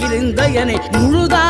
இருந்த என முழுதா